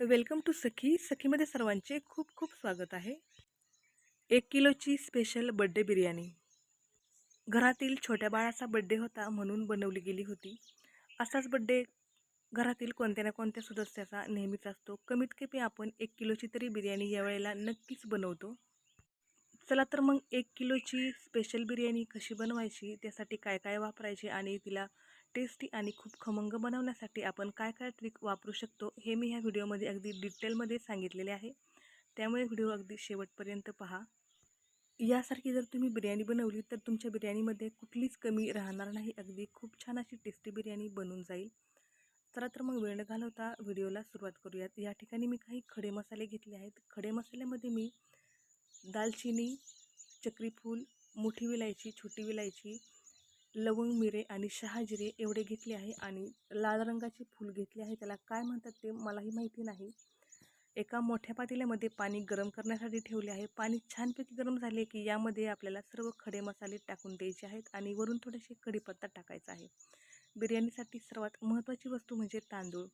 Welcome to सखी. सखीमध्ये सर्वांचे खूप खूप स्वागत आहे. एक किलोची स्पेशल बड्डे बिर्याणी. घरातील छोट्या बाळाचा बड्डे होता म्हणून बनवली गेली होती. असाच बड्डे घरातील कोणत्या ना कोणत्या सदस्याचा नेहमीच असतो. कमीत कमी आपण एक किलोची तरी बिर्याणी यावेळेला नक्कीच बनवतो. चला तर मग एक किलोची स्पेशल बिर्याणी कशी बनवायची? त्यासाठी काय काय वापरायचे? आणि तिला टेस्टी आणि खूप खमंग बनवण्यासाठी आपण काय काय ट्रिक वापरू शकतो हे मी ह्या व्हिडिओमध्ये अगदी डिटेलमध्ये सांगितलेले आहे. त्यामुळे व्हिडिओ अगदी शेवटपर्यंत पहा. यासारखी जर तुम्ही बिर्याणी बनवली तर तुमच्या बिर्याणीमध्ये कुठलीच कमी राहणार नाही. अगदी खूप छान अशी टेस्टी बिर्याणी बनून जाईल. चला तर मग वेळ न घालवता व्हिडिओला सुरुवात करूयात. या ठिकाणी मी काही खडे मसाले घेतले आहेत. खडे मसाल्यामध्ये मी दालचिनी चक्रीफूल मोठी विलायची छोटी विलायची लवंग मिरे आणि शहाजिरे एवढे घेतले आहे आणि लाल रंगाचे फूल घेतले आहे. त्याला काय म्हणतात ते मलाही माहिती नाही. एका मोठ्या पातेल्यामध्ये पाणी गरम करण्यासाठी ठेवले आहे. पाणी छानपैकी गरम झाले की यामध्ये आपल्याला सर्व खडे मसाले टाकून द्यायचे आहेत आणि वरून थोडेसे कढीपत्ता टाकायचा आहे. बिर्याणीसाठी सर्वात महत्त्वाची वस्तू म्हणजे तांदूळ.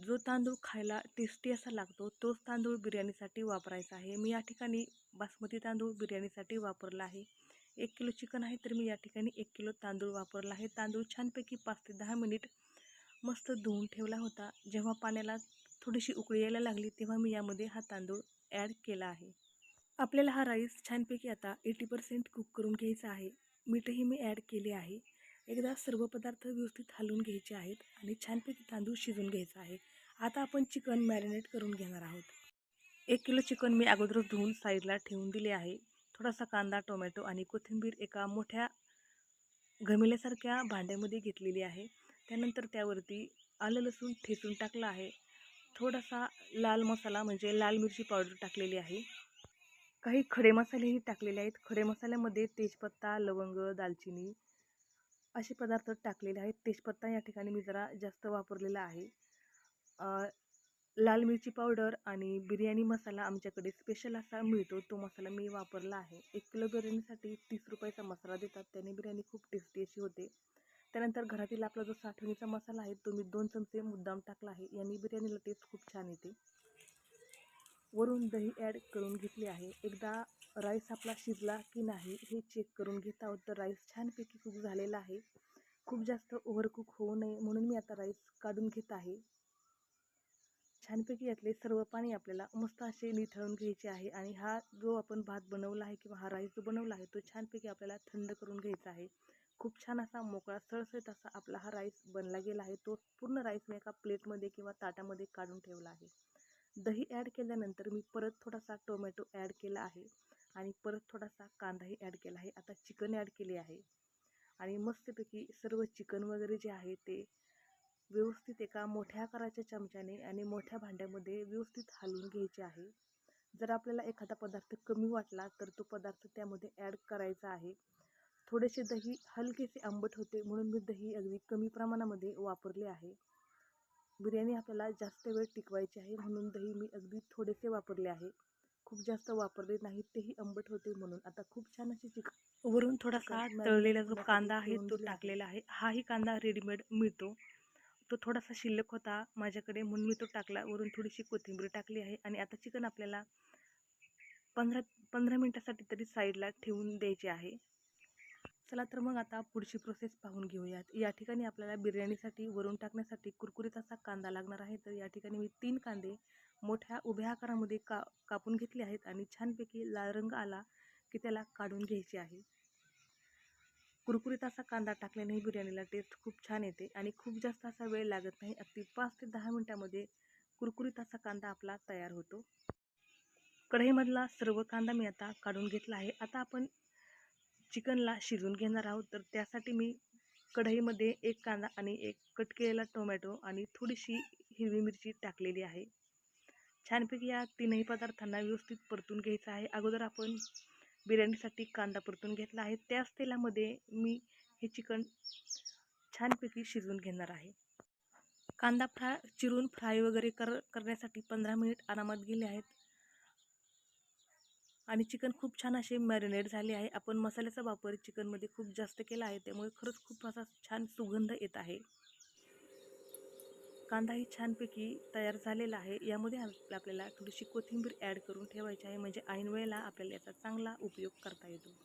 जो तांदूळ खायला टेस्टी असा लागतो तोच तांदूळ बिर्याणीसाठी वापरायचा आहे. मी या ठिकाणी बासमती तांदूळ बिर्याणीसाठी वापरला आहे. एक किलो चिकन आहे तर मी या ठिकाणी एक किलो तांदूळ वापरला आहे. तांदूळ छानपैकी पाच ते दहा मिनिट मस्त धुवून ठेवला होता. जेव्हा पाण्याला थोडीशी उकळी यायला लागली तेव्हा मी यामध्ये हा तांदूळ ॲड केला आहे. आपल्याला हा राईस छानपैकी आता एटी पर्सेंट कुक करून घ्यायचा आहे. मीठही मी ॲड केले आहे. एकदा सर्व पदार्थ व्यवस्थित हलवून घ्यायचे आहेत आणि छानपैकी तांदूळ शिजून घ्यायचा आहे. आता आपण चिकन मॅरिनेट करून घेणार आहोत. एक किलो चिकन मी अगोदरच धुवून साईडला ठेवून दिले आहे. थोडासा कांदा टोमॅटो आणि कोथिंबीर एका मोठ्या घमिल्यासारख्या भांड्यामध्ये घेतलेली आहे. त्यानंतर त्यावरती आलं लसूण ठेचून टाकलं आहे. थोडासा लाल मसाला म्हणजे लाल मिरची पावडर टाकलेली आहे. काही खडे मसालेही टाकलेले आहेत. खडे मसाल्यामध्ये तेजपत्ता लवंग दालचिनी असे पदार्थ टाकलेले आहेत. तेजपत्ता या ठिकाणी मी जरा जास्त वापरलेला आहे. लाल मिरची पावडर आणि बिर्याणी मसाला आमच्याकडे स्पेशल असा मिळतो. तो मसाला मी वापरला आहे. एक किलो बिर्याणीसाठी तीस रुपयाचा मसाला देतात. त्याने बिर्याणी खूप टेस्टी अशी होते. त्यानंतर घरातील आपला जो साठवणीचा मसाला आहे तो मी दोन चमचे मुद्दाम टाकला आहे. यांनी बिर्याणीला टेस्ट खूप छान येते. वरून दही ॲड करून घेतली आहे. एकदा राईस आपला शिजला की नाही हे चेक करून घेत आहोत. तर राईस छानपैकी कुक झालेला आहे. खूप जास्त ओव्हरकुक होऊ नये. म्हणून मी आता राईस काढून घेत आहे. छानपैकी यातले सर्व पाणी आपल्याला मस्त असे निथळून घ्यायचे आहे आणि हा जो आपण भात बनवला आहे किंवा हा राईस जो बनवला आहे तो छानपैकी आपल्याला थंड करून घ्यायचा आहे. खूप छान असा मोकळा सळसळीत असा आपला हा राईस बनला गेला आहे. तो पूर्ण राईस मी एका प्लेटमध्ये किंवा ताटामध्ये काढून ठेवला आहे. दही ॲड केल्यानंतर मी परत थोडासा टोमॅटो ॲड केला आहे आणि परत थोडासा कांदाही ॲड केला आहे. आता चिकन ॲड केले आहे. आणि मस्तपैकी सर्व चिकन वगैरे जे आहे ते व्यवस्थित एका मोठ्या आकाराच्या चमच्याने आणि मोठ्या भांड्यामध्ये व्यवस्थित हलवून घ्यायचे आहे. जर आपल्याला एखादा पदार्थ कमी वाटला तर तो पदार्थ त्यामध्ये ॲड करायचा आहे. थोडेसे दही हलकेसे आंबट होते म्हणून मी दही अगदी कमी प्रमाणामध्ये वापरले आहे. बिर्याणी आपल्याला जास्त वेळ टिकवायची आहे म्हणून दही मी अगदी थोडेसे वापरले आहे. खूप जास्त वापरले नाही तेही आंबट होते म्हणून. आता खूप छान अशी चिकन वरून थोडासा तळलेला जो कांदा आहे तो टाकलेला आहे. हाही कांदा रेडीमेड मिळतो. तो थोडासा शिल्लक होता. माझ्याकडे म्हणून मी तो टाकला. वरून थोडीशी कोथिंबीर टाकली आहे आणि आता चिकन आपल्याला पंधरा पंधरा मिनटासाठी तरी साईडला ठेवून द्यायचे आहे. चला तर मग आता पुढची प्रोसेस पाहून घेऊयात. या ठिकाणी आपल्याला बिर्याणीसाठी वरून टाकण्यासाठी कुरकुरीत असा कांदा लागणार आहे. तर या ठिकाणी मी तीन कांदे मोठ्या उभ्या आकारामध्ये का कापून घेतले आहेत आणि छानपैकी लाल रंग आला की त्याला काढून घ्यायचे आहे. कुरकुरीत असा कांदा टाकल्यानेही बिर्याणीला टेस्ट खूप छान येते आणि खूप जास्त असा वेळ लागत नाही. अगदी पाच ते दहा मिनटामध्ये कुरकुरीत असा कांदा आपला तयार होतो. कढईमधला सर्व कांदा मी आता काढून घेतला आहे. आता आपण चिकनला शिजून घेणार आहोत. तर त्यासाठी मी कढईमध्ये एक कांदा आणि एक कट केलेला टोमॅटो आणि थोडीशी हिरवी मिरची टाकलेली आहे. छानपैकी या तीनही पदार्थांना व्यवस्थित परतून घ्यायचं आहे. अगोदर आपण बिर्याणीसाठी कांदा परतून घेतला आहे. त्याच तेलामध्ये मी हे चिकन छानपैकी शिजवून घेणार आहे. कांदा फ्राय चिरून फ्राय वगैरे कर करण्यासाठी पंधरा मिनिट आरामात गेले आहेत. आणि चिकन खूप छान असे मॅरिनेट झाले आहे. आपण मसाल्याचा वापर चिकनमध्ये खूप जास्त केला आहे. त्यामुळे खरंच खूप असा छान सुगंध येत आहे. कांदाही छानपैकी तयार झालेला आहे. यामध्ये आपल्याला थोडीशी कोथिंबीर ॲड करून ठेवायची आहे. म्हणजे ऐन वेळेला आपल्याला याचा चांगला उपयोग करता येतो.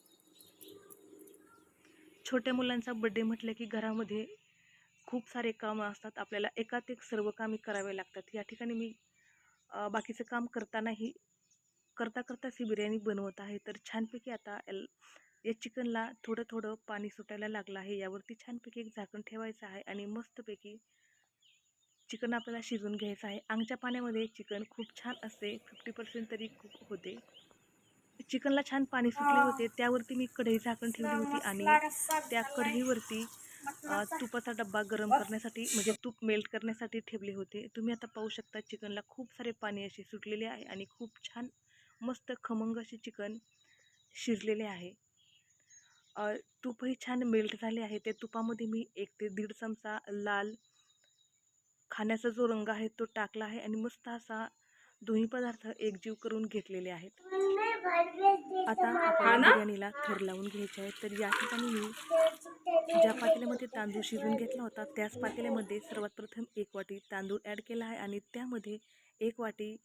छोट्या मुलांचा बड्डे म्हटलं की घरामध्ये खूप सारे कामं असतात. आपल्याला एकात एक सर्व कामे करावे लागतात. या ठिकाणी मी बाकीचं काम करतानाही करता करताच ही बिर्याणी बनवत आहे. तर छानपैकी आता एल या चिकनला थोडं थोडं पाणी सुटायला लागलं आहे. यावरती छानपैकी एक झाकण ठेवायचं आहे आणि मस्तपैकी चिकन आपल्याला शिजवून घ्यायचं आहे. आमच्या पाण्यामध्ये चिकन खूप छान असते. फिफ्टी पर्सेंट तरी कुक होते. चिकनला छान पाणी सुटले होते. त्यावरती मी कढई झाकण ठेवली होती आणि त्या कढईवरती तुपाचा डब्बा गरम करण्यासाठी म्हणजे तूप मेल्ट करण्यासाठी ठेवले होते. तुम्ही आता पाहू शकता चिकनला खूप सारे पाणी असे सुटलेले आहे आणि खूप छान मस्त खमंग असे चिकन शिजलेले आहे. तूपही छान मेल्ट झाले आहे. त्या तुपामध्ये मी एक ते दीड चमचा लाल खाण्याचा जो रंग आहे तो टाकला आहे आणि मस्त असा दोन्ही पदार्थ एकजीव करून घेतलेले आहेत. आता आपल्याला बिर्याणीला थर लावून घ्यायचे आहे तर या ठिकाणी मी ज्या पातेल्यामध्ये तांदूळ शिजवून घेतला होता त्याच पातेल्यामध्ये सर्वात प्रथम एक वाटी तांदूळ ॲड केला आहे आणि त्यामध्ये एक वाटी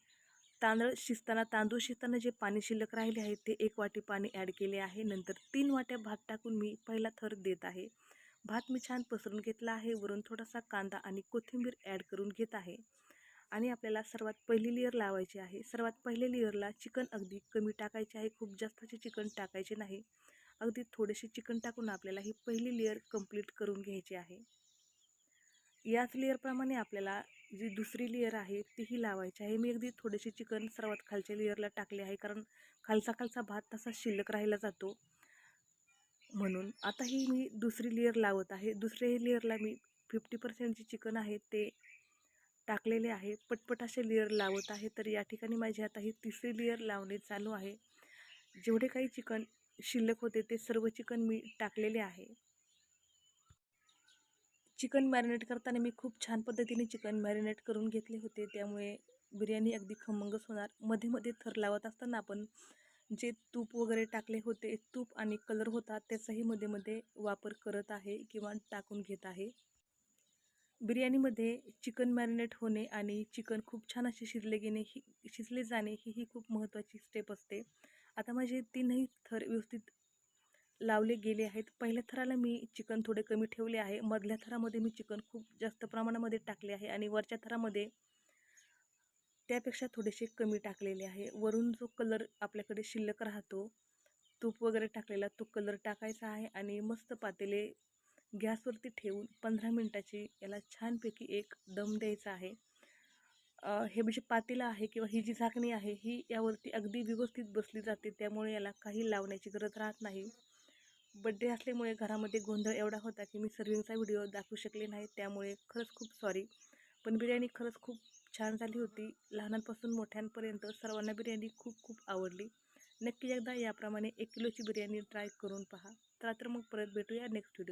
तांदूळ शिजताना तांदूळ शिजताना जे पाणी शिल्लक राहिले आहे ते एक वाटी पाणी ॲड केले आहे. नंतर तीन वाट्या भात टाकून मी पहिला थर देत आहे. भात मी छान पसरून घेतला आहे. वरून थोडासा कांदा आणि कोथिंबीर ॲड करून घेत आहे. आणि आपल्याला सर्वात पहिली लेअर लावायची आहे. सर्वात पहिल्या लेअरला चिकन अगदी कमी टाकायचे आहे. खूप जास्तचे चिकन टाकायचे नाही. अगदी थोडेसे चिकन टाकून आपल्याला ही पहिली लेअर कंप्लीट करून घ्यायची आहे. याच लेअरप्रमाणे आपल्याला जी दुसरी लेअर आहे तीही लावायची आहे. मी अगदी थोडेसे चिकन सर्वात खालच्या लेअरला टाकले आहे. कारण खालचा खालचा भात तसा शिल्लक राहिला जातो. म्हणून. आता ही मी दुसरी लेअर लावत आहे. दुसऱ्या लेअरला मी फिफ्टी पर्सेंट जे चिकन आहे ते टाकलेले आहे. पटपट असे लेअर लावत आहे. तर या ठिकाणी माझी आता ही तिसरी लेअर लावणे चालू आहे. जेवढे काही चिकन शिल्लक होते ते सर्व चिकन मी टाकलेले आहे. चिकन मॅरिनेट करताना मी खूप छान पद्धतीने चिकन मॅरिनेट करून घेतले होते. त्यामुळे बिर्याणी अगदी खमंगच होणार. मध्ये मध्ये थर लावत असताना आपण जे तूप वगैरे टाकले होते तूप आणि कलर होता त्याचाही मध्ये मध्ये वापर करत आहे किंवा टाकून घेत आहे. बिर्याणीमध्ये चिकन मॅरिनेट होणे आणि चिकन खूप छान असे शिजले गेणे ही शिजले जाणे ही ही खूप महत्त्वाची स्टेप असते. आता माझे तीनही थर व्यवस्थित लावले गेले आहेत. पहिल्या थराला मी चिकन थोडे कमी ठेवले आहे. मधल्या थरामध्ये मी चिकन खूप जास्त प्रमाणामध्ये टाकले आहे आणि वरच्या थरामध्ये त्यापेक्षा थोडेसे कमी टाकलेले आहे. वरून जो कलर आपल्याकडे शिल्लक राहतो तूप वगैरे टाकलेला तो कलर टाकायचा आहे आणि मस्त पातेले गॅसवरती ठेवून पंधरा मिनटाची याला छानपैकी एक दम द्यायचा आहे. हे म्हणजे पातेलं आहे किंवा ही जी झाकणी आहे ही यावरती अगदी व्यवस्थित बसली जाते. त्यामुळे याला काही लावण्याची गरज राहत नाही. बड्डे असल्यामुळे घरामध्ये गोंधळ एवढा होता की मी सर्विंगचा व्हिडिओ दाखवू शकले नाही. त्यामुळे खरंच खूप सॉरी पण बिर्याणी खरंच खूप छान झाली होती. लहानांपासून मोठ्यांपर्यंत सर्वांना बिर्याणी खूप खूप आवडली. नक्की एकदा याप्रमाणे एक किलोची बिर्याणी ट्राय करून पहा. तर मग परत भेटूया नेक्स्ट व्हिडिओ